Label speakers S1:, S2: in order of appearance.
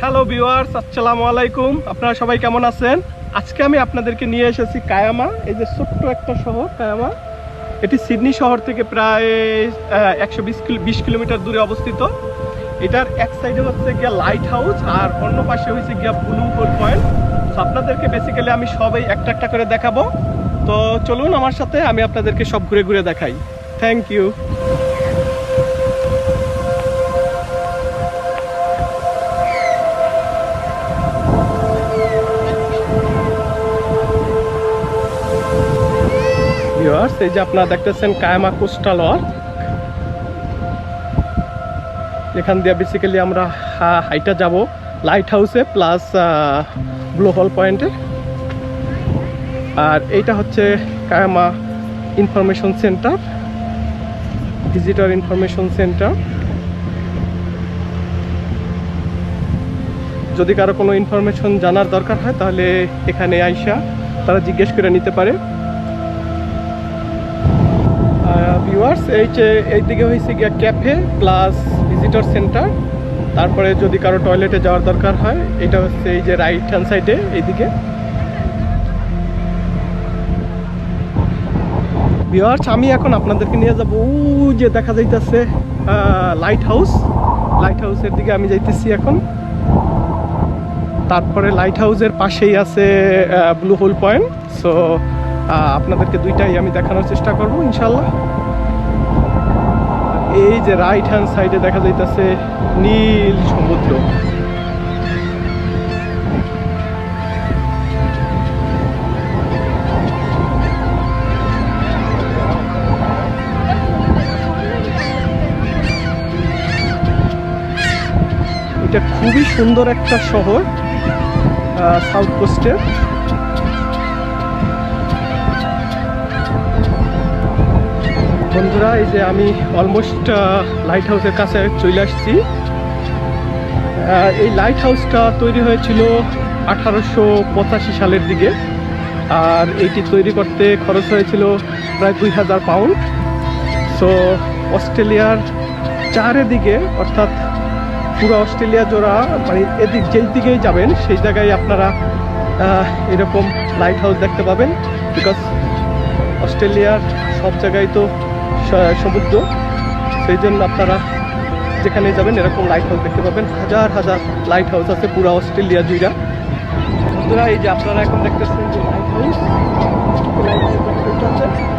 S1: Hello viewers আসসালামু আলাইকুম। আপনারা সবাই কেমন আছেন? আজকে আমি আপনাদেরকে নিয়ে এসেছি কায়ামা, এই যে ছোট্ট একটা শহর, কায়ামা। এটি সিডনি শহর থেকে প্রায় একশো বিশ কিলোমিটার দূরে অবস্থিত। এটার এক সাইডে হচ্ছে গিয়া লাইট হাউস আর অন্য পাশে হচ্ছে গিয়া ব্লু হোল পয়েন্ট তো আপনাদেরকে বেসিক্যালি আমি সবাই একটা একটা করে দেখাবো। তো চলুন আমার সাথে, আমি আপনাদেরকে সব ঘুরে ঘুরে দেখাই। থ্যাংক ইউ ভিউয়ার্স এই যে আপনারা দেখতেছেন কায়ামা কোস্টাল ওয়ার্ক এখান দিয়ে বেসিক্যালি আমরা হাইটা যাব লাইট হাউসে প্লাস ব্লু হল পয়েন্টে আর এইটা হচ্ছে কায়ামা information centre visitor information centre যদি কারও কোনো ইনফরমেশন জানার দরকার হয়, তাহলে এখানে আইসা তারা জিজ্ঞেস করে নিতে পারে। ভিউয়ার্স এই যে এইদিকে হয়েছে গিয়া ক্যাফে প্লাস ভিজিটর সেন্টার তারপরে যদি কারও টয়লেটে যাওয়ার দরকার হয়, এটা হচ্ছে এই যে রাইট হ্যান্ড সাইডে এইদিকে। ভিউয়ার্স আমি এখন আপনাদেরকে নিয়ে যাব। যে দেখা যাইতেছে লাইট হাউস লাইট হাউসের দিকে আমি যাইতেছি এখন। তারপরে লাইট হাউসের পাশেই আছে ব্লু হোল পয়েন্ট সো আপনাদেরকে দুইটাই আমি দেখানোর চেষ্টা করব ইনশাল্লাহ এই যে রাইট হ্যান্ড সাইডে দেখা যাইতেছে নীল সমুদ্র। এটা খুবই সুন্দর একটা শহর সাউথ কোস্টের বন্ধুরা, এই যে আমি অলমোস্ট লাইট হাউসের কাছে চলে আসছি। এই লাইট হাউসটা তৈরি হয়েছিল আঠারোশো পঁচাশি সালের দিকে। আর এটি তৈরি করতে খরচ হয়েছিল প্রায় দুই হাজার পাউন্ড সো অস্ট্রেলিয়ার চারিদিকে অর্থাৎ পুরো অস্ট্রেলিয়া জোড়া মানে এদিক যেই দিকেই যাবেন, সেই জায়গায় আপনারা এরকম লাইট হাউস দেখতে পাবেন। বিকজ অস্ট্রেলিয়ার সব জায়গায় তো সমুদ্র। সেই জন্য আপনারা যেখানে যাবেন, এরকম লাইট হাউস দেখতে পাবেন। হাজার হাজার লাইট হাউস আছে পুরো অস্ট্রেলিয়া জুড়া বন্ধুরা এই যে আপনারা এখন দেখতেছেন যে লাইট হাউস লাইট হাউস আছে